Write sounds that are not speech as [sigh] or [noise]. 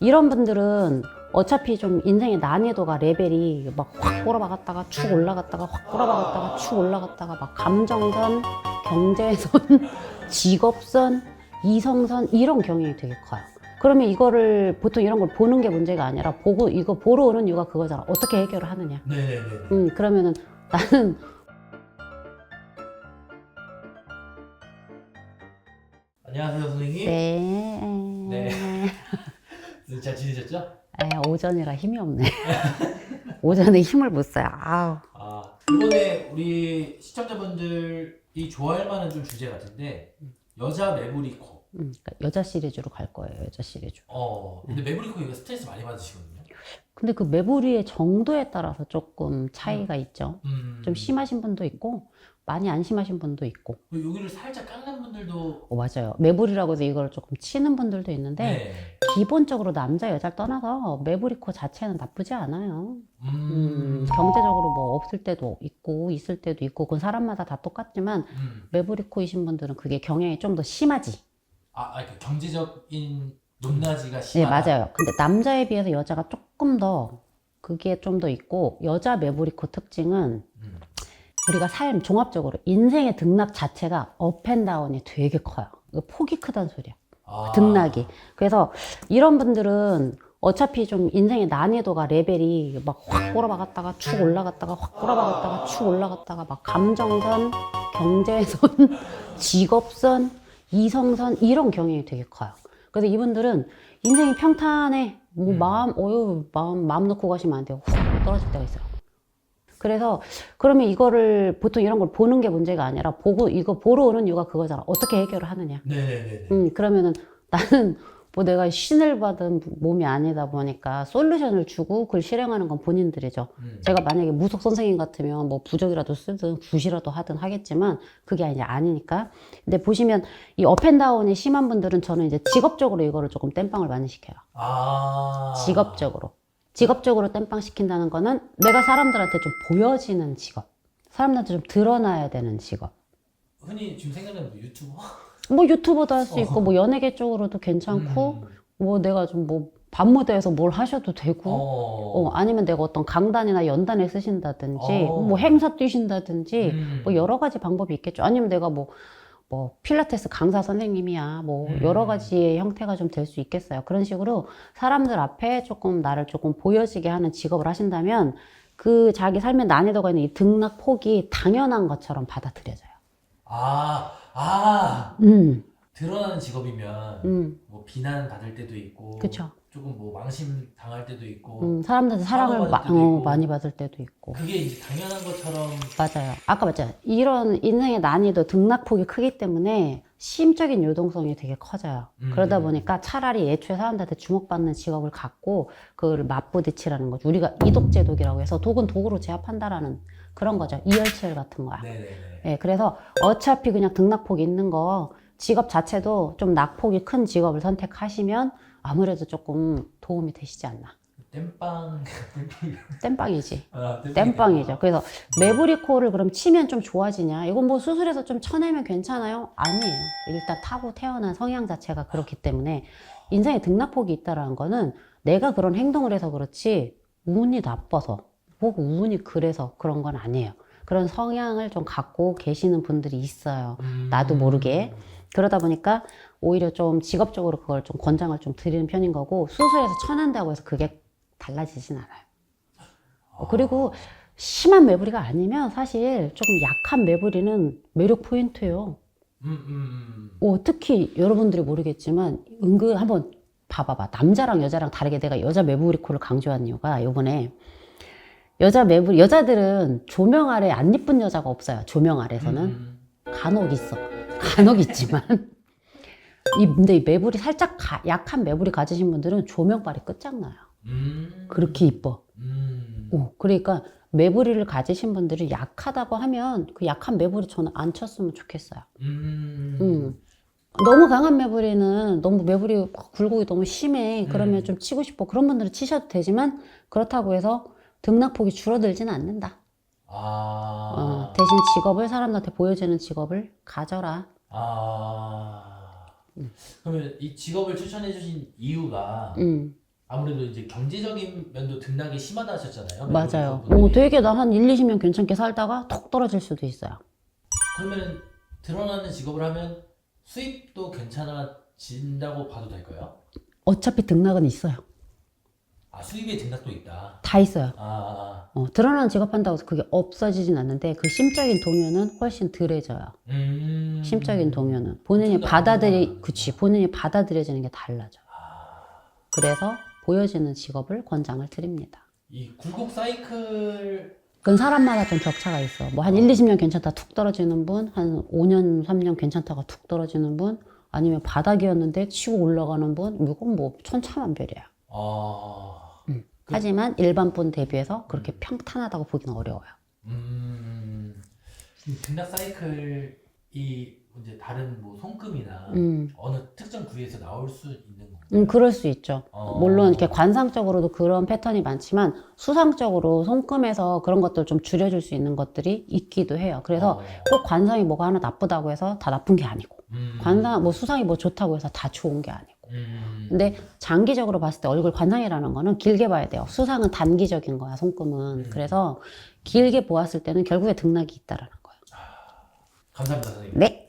이런 분들은 어차피 좀 인생의 난이도가 레벨이 막 확 꼬라박았다가 축 올라갔다가 확 꼬라박았다가 축 올라갔다가 막 감정선, 경제선, [laughs] 직업선, 이성선 이런 경향이 되게 커요. 그러면 이거를 보통 이런 걸 보는 게 문제가 아니라 보고 이거 보러 오는 이유가 그거잖아. 어떻게 해결을 하느냐. 네네네. 음 그러면은 나는 안녕하세요 선생님. 네. 네. [laughs] 네, 잘 지내셨죠? 에, 오전이라 힘이 없네. [laughs] 오전에 힘을 못 써요. 아우. 아 이번에 우리 시청자분들이 좋아할 만한 좀 주제 같은데 여자 메모리코. 음, 그러니까 여자 시리즈로 갈 거예요. 여자 시리즈. 어 근데 메모리코 이거 스트레스 많이 받으시거든요. 근데 그 매부리의 정도에 따라서 조금 차이가 있죠. 음. 좀 심하신 분도 있고 많이 안 심하신 분도 있고. 그리고 여기를 살짝 깎는 분들도 어, 맞아요. 매부리라고 해서 이걸 조금 치는 분들도 있는데 네. 기본적으로 남자 여자를 떠나서 매부리 코 자체는 나쁘지 않아요. 음. 음, 경제적으로 뭐 없을 때도 있고 있을 때도 있고 그건 사람마다 다 똑같지만 음. 매부리 코이신 분들은 그게 경향이 좀 더 심하지. 아, 아그 경제적인 높낮이가 네, 심하다. 맞아요. 근데 남자에 비해서 여자가 조금 더 그게 좀 더 있고 여자 매부리코 특징은 음. 우리가 삶 종합적으로 인생의 등락 자체가 업앤다운이 되게 커요. 폭이 크다는 소리야. 아. 등락이. 그래서 이런 분들은 어차피 좀 인생의 난이도가 레벨이 막 확 꼬라박았다가 축 올라갔다가 확 꼬라박았다가 축 올라갔다가 막 감정선, 경제선, [laughs] 직업선, 이성선 이런 경향이 되게 커요. 그래서 이분들은 인생이 평탄해. 뭐 음. 마음, 어유 마음 마음 놓고 가시면 안 돼요. 훅 떨어질 때가 있어요. 그래서 그러면 이거를 보통 이런 걸 보는 게 문제가 아니라 보고 이거 보러 오는 이유가 그거잖아. 어떻게 해결을 하느냐. 네네네. 음, 그러면은 나는 뭐 내가 신을 받은 몸이 아니다 보니까 솔루션을 주고 그걸 실행하는 건 본인들이죠. 음. 제가 만약에 무속 선생님 같으면 뭐 부적이라도 쓰든 굿이라도 하든 하겠지만 그게 이제 아니니까. 근데 보시면 이 업앤다운이 심한 분들은 저는 이제 직업적으로 이거를 조금 땜빵을 많이 시켜요. 아. 직업적으로. 직업적으로 땜빵 시킨다는 거는 내가 사람들한테 좀 보여지는 직업. 사람들한테 좀 드러나야 되는 직업. 흔히 지금 생각나는 뭐 유튜버? 뭐 유튜버도 할 수 있고 뭐 연예계 쪽으로도 괜찮고 음. 뭐 내가 좀 뭐 밤무대에서 뭘 하셔도 되고 어. 어, 아니면 내가 어떤 강단이나 연단에 쓰신다든지 어. 뭐 행사 뛰신다든지 음. 뭐 여러 가지 방법이 있겠죠 아니면 내가 뭐 뭐 필라테스 강사 선생님이야 뭐 음. 여러 가지의 형태가 좀 될 수 있겠어요 그런 식으로 사람들 앞에 조금 나를 조금 보여지게 하는 직업을 하신다면 그 자기 삶의 난이도가 있는 이 등락 폭이 당연한 것처럼 받아들여져요 아, 아, 음, 드러나는 직업이면 음, 뭐 비난 받을 때도 있고, 그쵸 조금 뭐 망심 당할 때도 있고, 음, 사람들한테 사랑을 마- 때도 어, 있고. 많이 받을 때도 있고 그게 이제 당연한 것처럼 맞아요. 아까 맞죠. 이런 인생의 난이도 등락폭이 크기 때문에 심적인 유동성이 되게 커져요. 음. 그러다 보니까 차라리 애초에 사람들한테 주목받는 직업을 갖고 그걸 맞부딪히라는 거죠. 우리가 이독제독이라고 해서 독은 독으로 제압한다라는 그런 거죠. 이열치열 같은 거야. 네네네. 예, 그래서 어차피 그냥 등락폭이 있는 거 직업 자체도 좀 낙폭이 큰 직업을 선택하시면 아무래도 조금 도움이 되시지 않나. 땜빵 땜빵이지. 아, 땜빵이죠. 그래서 매부리코를 그럼 치면 좀 좋아지냐? 이건 뭐 수술해서 좀 쳐내면 괜찮아요? 아니에요. 일단 타고 태어난 성향 자체가 그렇기 때문에 인생에 등락폭이 있다라는 거는 내가 그런 행동을 해서 그렇지 운이 나빠서 혹 운이 그래서 그런 건 아니에요. 그런 성향을 좀 갖고 계시는 분들이 있어요. 음. 나도 모르게. 그러다 보니까 오히려 좀 직업적으로 그걸 좀 권장을 좀 드리는 편인 거고 수술해서 쳐낸다고 해서 그게 달라지진 않아요. 어, 그리고 심한 매부리가 아니면 사실 조금 약한 매부리는 매력 포인트예요. 음, 음, 음. 어, 특히 여러분들이 모르겠지만 은근 한번 봐봐봐. 남자랑 여자랑 다르게 내가 여자 매부리 코를 강조한 이유가 요번에 여자 매부리 여자들은 조명 아래 안 이쁜 여자가 없어요. 조명 아래서는 음, 간혹 있어. 간혹 있지만 [laughs] 이 근데 이 매부리 살짝 가- 약한 매부리 가지신 분들은 조명발이 끝장나요. 음. 그렇게 이뻐. 음. 오, 그러니까 매부리를 가지신 분들이 약하다고 하면 그 약한 매부리 저는 안 쳤으면 좋겠어요. 음. 음. 너무 강한 매부리는 너무 매부리 막 굴곡이 너무 심해. 그러면 음. 좀 치고 싶어. 그런 분들은 치셔도 되지만 그렇다고 해서 등락폭이 줄어들지는 않는다. 아. 어, 대신 직업을 사람들한테 보여주는 직업을 가져라. 아. 그러면 이 직업을 추천해 주신 이유가 음. 아무래도 이제 경제적인 면도 등락이 심하다 하셨잖아요. 맞아요. 오, 부분이. 되게 나 한 1, 20년 괜찮게 살다가 톡 떨어질 수도 있어요. 그러면 드러나는 직업을 하면 수입도 괜찮아진다고 봐도 될까요? 어차피 등락은 있어요. 아 수입의 등락도 있다. 다 있어요. 아, 어, 드러나는 직업 한다고 해서 그게 없어지진 않는데 그 심적인 동요는 훨씬 덜해져요. 음. 심적인 동요는 본인이 받아들이 그치 본인이 받아들여지는 게 달라져. 그래서 보여지는 직업을 권장을 드립니다. 이 굴곡 사이클 그건 사람마다 좀 격차가 있어. 뭐 한 1, 20년 괜찮다 툭 떨어지는 분, 한 5년, 3년 괜찮다가 툭 떨어지는 분, 아니면 바닥이었는데 치고 올라가는 분, 이건 뭐 천차만별이야. 아, 그- 하지만 일반 분 대비해서 그렇게 평탄하다고 보기는 어려워요. 음, 이 등락 사이클이 이제 다른 뭐 손금이나 음, 어느 특정 부위에서 나올 수 있는? 음 그럴 수 있죠. 어. 물론 이렇게 관상적으로도 그런 패턴이 많지만 수상적으로 손금에서 그런 것들 좀 줄여줄 수 있는 것들이 있기도 해요. 그래서 어. 꼭 관상이 뭐가 하나 나쁘다고 해서 다 나쁜 게 아니고 음. 관상 뭐 수상이 뭐 좋다고 해서 다 좋은 게 아니고. 음. 근데 장기적으로 봤을 때 얼굴 관상이라는 거는 길게 봐야 돼요. 수상은 단기적인 거야, 손금은. 음. 그래서 길게 보았을 때는 결국에 등락이 있다라는 거예요. 감사합니다 선생님. 네.